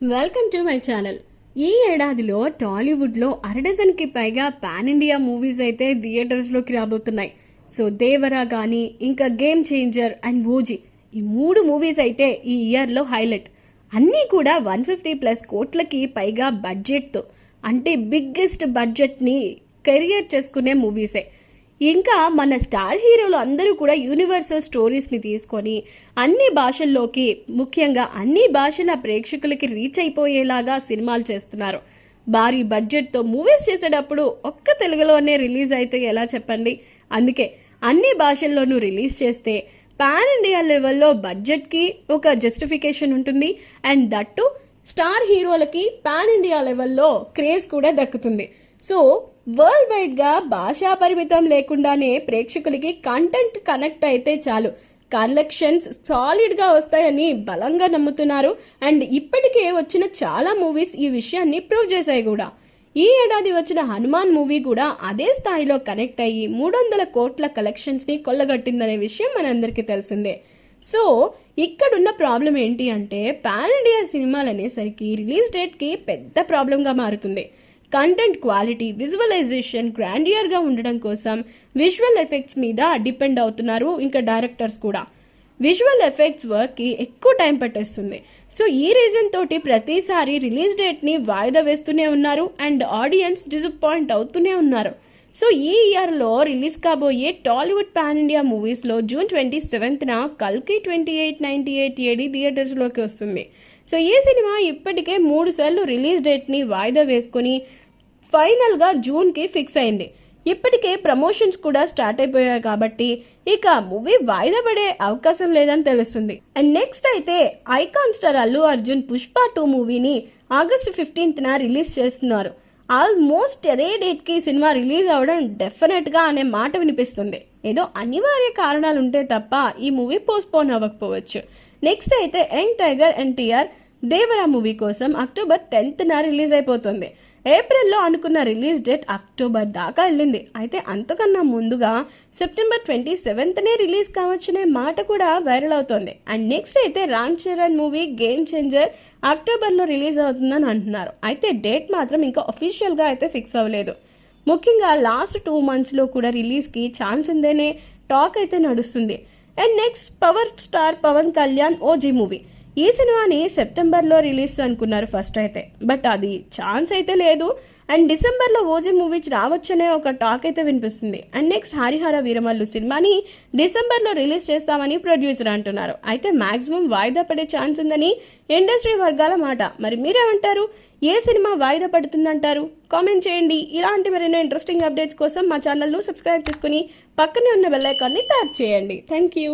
Welcome to my channel ఈ ఏడాదిలో టాలీవుడ్లో అరడజన్కి పైగా పాన్ ఇండియా మూవీస్ అయితే థియేటర్స్లోకి రాబోతున్నాయి. సో దేవరా కానీ ఇంకా గేమ్ చేంజర్ అండ్ ఓజీ ఈ మూడు మూవీస్ అయితే ఈ ఇయర్లో హైలైట్. అన్నీ కూడా వన్ ఫిఫ్టీ ప్లస్ కోట్లకి పైగా బడ్జెట్తో అంటే బిగ్గెస్ట్ బడ్జెట్ని కెరియర్ చేసుకునే మూవీసే. ఇంకా మన స్టార్ హీరోలు అందరూ కూడా యూనివర్సల్ స్టోరీస్ని తీసుకొని అన్ని భాషల్లోకి ముఖ్యంగా అన్ని భాషల ప్రేక్షకులకి రీచ్ అయిపోయేలాగా సినిమాలు చేస్తున్నారు. భారీ బడ్జెట్తో మూవీస్ చేసేటప్పుడు ఒక్క తెలుగులోనే రిలీజ్ అయితే ఎలా చెప్పండి? అందుకే అన్ని భాషల్లోనూ రిలీజ్ చేస్తే పాన్ ఇండియా లెవెల్లో బడ్జెట్కి ఒక జస్టిఫికేషన్ ఉంటుంది. అండ్ దట్టు స్టార్ హీరోలకి పాన్ ఇండియా లెవెల్లో క్రేజ్ కూడా దక్కుతుంది. సో వరల్డ్ వైడ్గా భాషా పరిమితం లేకుండానే ప్రేక్షకులకి కంటెంట్ కనెక్ట్ అయితే చాలు. కలెక్షన్స్ సాలిడ్గా వస్తాయని బలంగా నమ్ముతున్నారు. అండ్ ఇప్పటికే వచ్చిన చాలా మూవీస్ ఈ విషయాన్ని ప్రూవ్ చేశాయి కూడా. ఈ ఏడాది వచ్చిన హనుమాన్ మూవీ కూడా అదే స్థాయిలో కనెక్ట్ అయ్యి మూడు వందల కోట్ల కలెక్షన్స్ని కొల్లగట్టిందనే విషయం మనందరికీ తెలిసిందే. సో ఇక్కడున్న ప్రాబ్లం ఏంటి అంటే పాన్ ఇండియా సినిమాలు అనేసరికి రిలీజ్ డేట్కి పెద్ద ప్రాబ్లంగా మారుతుంది. కంటెంట్ క్వాలిటీ విజువలైజేషన్ గ్రాండియర్గా ఉండడం కోసం విజువల్ ఎఫెక్ట్స్ మీద డిపెండ్ అవుతున్నారు ఇంకా డైరెక్టర్స్ కూడా. విజువల్ ఎఫెక్ట్స్ వర్క్కి ఎక్కువ టైం పట్టేస్తుంది. సో ఈ రీజన్ తోటి ప్రతిసారి రిలీజ్ డేట్ని వాయిదా వేస్తూనే ఉన్నారు అండ్ ఆడియన్స్ డిసప్పాయింట్ అవుతూనే ఉన్నారు. సో ఈ ఇయర్లో రిలీజ్ కాబోయే టాలీవుడ్ పాన్ ఇండియా మూవీస్లో జూన్ ట్వంటీ సెవెంత్న కల్కి twenty eight ninety eight AD థియేటర్స్లోకి వస్తుంది. సో ఈ సినిమా ఇప్పటికే మూడు సార్లు రిలీజ్ డేట్ని వాయిదా వేసుకొని ఫైనల్గా జూన్కి ఫిక్స్ అయింది. ఇప్పటికే ప్రమోషన్స్ కూడా స్టార్ట్ అయిపోయాయి కాబట్టి ఇక మూవీ వాయిదా పడే అవకాశం లేదని తెలుస్తుంది. అండ్ నెక్స్ట్ అయితే icon star Allu Arjun Pushpa two మూవీని ఆగస్ట్ ఫిఫ్టీన్త్న రిలీజ్ చేస్తున్నారు. ఆల్మోస్ట్ అదే డేట్కి సినిమా రిలీజ్ అవ్వడం డెఫినెట్గా అనే మాట వినిపిస్తుంది. ఏదో అనివార్య కారణాలు ఉంటే తప్ప ఈ మూవీ పోస్ట్పోన్ అవ్వకపోవచ్చు. నెక్స్ట్ అయితే young tiger NTR Devara movie కోసం అక్టోబర్ టెన్త్న రిలీజ్ అయిపోతుంది. ఏప్రిల్లో అనుకున్న రిలీజ్ డేట్ అక్టోబర్ దాకా వెళ్ళింది. అయితే అంతకన్నా ముందుగా సెప్టెంబర్ ట్వంటీ సెవెంత్నే రిలీజ్ కావచ్చనే మాట కూడా వైరల్ అవుతోంది. అండ్ నెక్స్ట్ అయితే Ram Charan movie game changer అక్టోబర్లో రిలీజ్ అవుతుందని అంటున్నారు. అయితే డేట్ మాత్రం ఇంకా అఫీషియల్గా అయితే ఫిక్స్ అవ్వలేదు. ముఖ్యంగా లాస్ట్ టూ మంత్స్లో కూడా రిలీజ్కి ఛాన్స్ ఉందనే టాక్ అయితే నడుస్తుంది. And next power star Pawan Kalyan OG movie. ఈ సినిమాని సెప్టెంబర్లో రిలీజ్ అనుకున్నారు ఫస్ట్ అయితే. బట్ అది ఛాన్స్ అయితే లేదు. అండ్ డిసెంబర్లో ఓజీ మూవీ రావచ్చనే ఒక టాక్ అయితే వినిపిస్తుంది. అండ్ నెక్స్ట్ హరిహర వీరమల్లు సినిమాని డిసెంబర్లో రిలీజ్ చేస్తామని ప్రొడ్యూసర్ అంటున్నారు. అయితే మ్యాక్సిమం వాయిదా పడే ఛాన్స్ ఉందని ఇండస్ట్రీ వర్గాల మాట. మరి మీరేమంటారు? ఏ సినిమా వాయిదా పడుతుందంటారు? కామెంట్ చేయండి. ఇలాంటి మరెన్నో ఇంట్రెస్టింగ్ అప్డేట్స్ కోసం మా ఛానల్ను సబ్స్క్రైబ్ చేసుకుని పక్కనే ఉన్న బెల్లైకాన్ని ట్యాప్ చేయండి. Thank you.